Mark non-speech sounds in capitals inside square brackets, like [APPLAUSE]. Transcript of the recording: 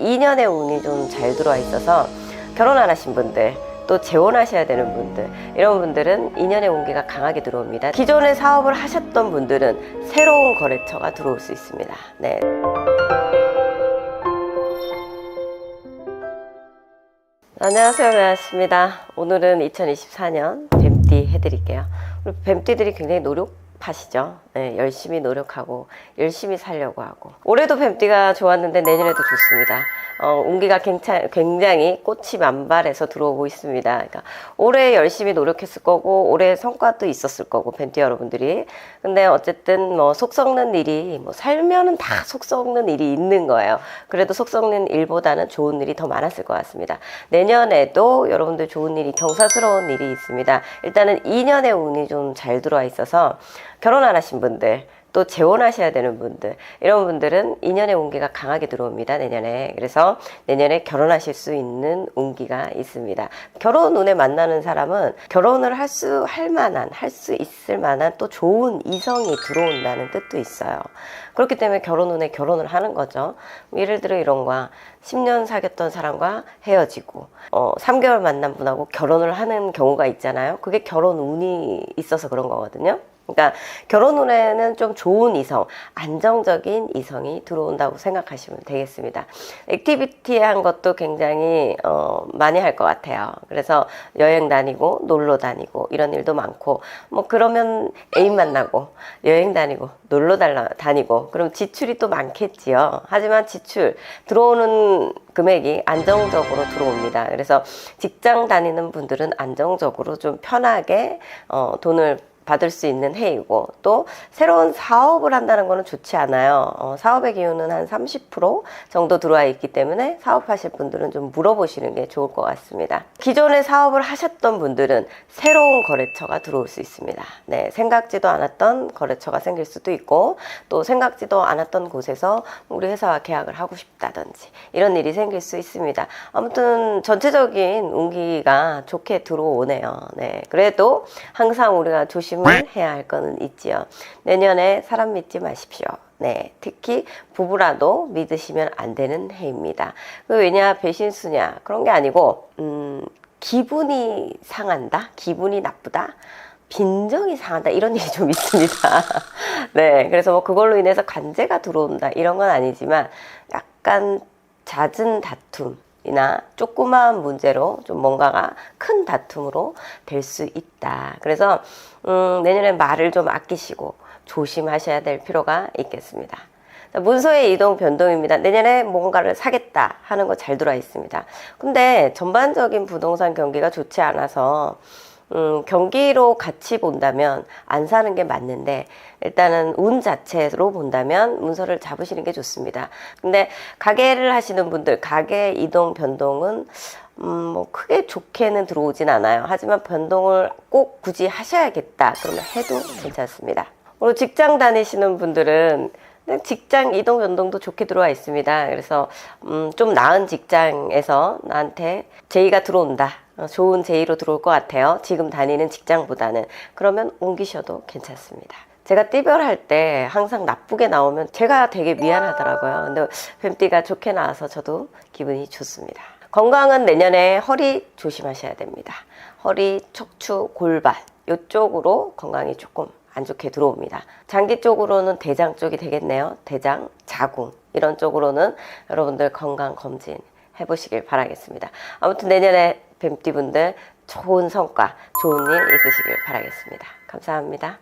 2년의 운이 좀 잘 들어와 있어서 결혼 안 하신 분들 또 재혼하셔야 되는 분들 이런 분들은 2년의 운기가 강하게 들어옵니다. 기존에 사업을 하셨던 분들은 새로운 거래처가 들어올 수 있습니다. 네. 안녕하세요. 배아씨입니다. 오늘은 2024년 뱀띠 해드릴게요. 우리 뱀띠들이 굉장히 노력 하시죠. 네, 열심히 노력하고 열심히 살려고 하고 올해도 뱀띠가 좋았는데 내년에도 좋습니다. 어, 운기가 굉장히 꽃이 만발해서 들어오고 있습니다. 그러니까 올해 열심히 노력했을 거고 올해 성과도 있었을 거고 뱀띠 여러분들이 근데 어쨌든 뭐 속 썩는 일이 뭐 살면은 다 속 썩는 일이 있는 거예요. 그래도 속 썩는 일보다는 좋은 일이 더 많았을 것 같습니다. 내년에도 여러분들 좋은 일이 경사스러운 일이 있습니다. 일단은 2년의 운이 좀 잘 들어와 있어서 결혼 안 하신 분들 또 재혼하셔야 되는 분들 이런 분들은 2년의 운기가 강하게 들어옵니다 내년에. 그래서 내년에 결혼하실 수 있는 운기가 있습니다. 결혼 운에 만나는 사람은 결혼을 할 수 할 만한 할 수 있을 만한 또 좋은 이성이 들어온다는 뜻도 있어요. 그렇기 때문에 결혼 운에 결혼을 하는 거죠. 예를 들어 이런 거야 10년 사귀었던 사람과 헤어지고 어, 3개월 만난 분하고 결혼을 하는 경우가 있잖아요. 그게 결혼 운이 있어서 그런 거거든요 그러니까 결혼 후에는 좀 좋은 이성, 안정적인 이성이 들어온다고 생각하시면 되겠습니다. 액티비티한 것도 굉장히 어, 많이 할 것 같아요. 그래서 여행 다니고 놀러 다니고 이런 일도 많고 뭐 그러면 애인 만나고 여행 다니고 놀러 달라, 다니고 그럼 지출이 또 많겠지요. 하지만 지출 들어오는 금액이 안정적으로 들어옵니다. 그래서 직장 다니는 분들은 안정적으로 좀 편하게 어, 돈을 받을 수 있는 해이고 또 새로운 사업을 한다는 거는 좋지 않아요. 어, 사업의 기운은 한 30% 정도 들어와 있기 때문에 사업하실 분들은 좀 물어보시는 게 좋을 것 같습니다. 기존에 사업을 하셨던 분들은 새로운 거래처가 들어올 수 있습니다. 네, 생각지도 않았던 거래처가 생길 수도 있고 또 생각지도 않았던 곳에서 우리 회사와 계약을 하고 싶다든지 이런 일이 생길 수 있습니다. 아무튼 전체적인 운기가 좋게 들어오네요. 네, 그래도 항상 우리가 조심 을 해야 할 거는 있지요. 내년에 사람 믿지 마십시오. 네, 특히 부부라도 믿으시면 안 되는 해입니다. 그 왜냐 배신수냐 그런 게 아니고 음, 기분이 상한다, 기분이 나쁘다. 빈정이 상한다 이런 [LAUGHS] 일이 좀 있습니다. 네, 그래서 뭐 그걸로 인해서 관제가 들어온다 이런 건 아니지만 약간 잦은 다툼 이나 조그마한 문제로 좀 뭔가가 큰 다툼으로 될 수 있다. 그래서 음, 내년에 말을 좀 아끼시고 조심하셔야 될 필요가 있겠습니다. 문서의 이동 변동입니다. 내년에 뭔가를 사겠다 하는 거 잘 들어와 있습니다. 근데 전반적인 부동산 경기가 좋지 않아서 음, 경기로 같이 본다면 안 사는 게 맞는데 일단은 운 자체로 본다면 문서를 잡으시는 게 좋습니다. 근데 가게를 하시는 분들 가게 이동 변동은 음, 뭐 크게 좋게는 들어오진 않아요. 하지만 변동을 꼭 굳이 하셔야겠다. 그러면 해도 괜찮습니다. 그리고 직장 다니시는 분들은 직장 이동 변동도 좋게 들어와 있습니다. 그래서 음, 좀 나은 직장에서 나한테 제의가 들어온다. 어, 좋은 제의로 들어올 것 같아요. 지금 다니는 직장보다는. 그러면 옮기셔도 괜찮습니다. 제가 띠별할 때 항상 나쁘게 나오면 제가 되게 미안하더라고요. 근데 뱀띠가 좋게 나와서 저도 기분이 좋습니다. 건강은 내년에 허리 조심하셔야 됩니다. 허리, 척추, 골반 이쪽으로 건강이 조금 안 좋게 들어옵니다. 장기 쪽으로는 대장 쪽이 되겠네요. 대장, 자궁 이런 쪽으로는 여러분들 건강 검진 해보시길 바라겠습니다. 아무튼 내년에 뱀띠분들 좋은 성과, 좋은 일 있으시길 바라겠습니다. 감사합니다.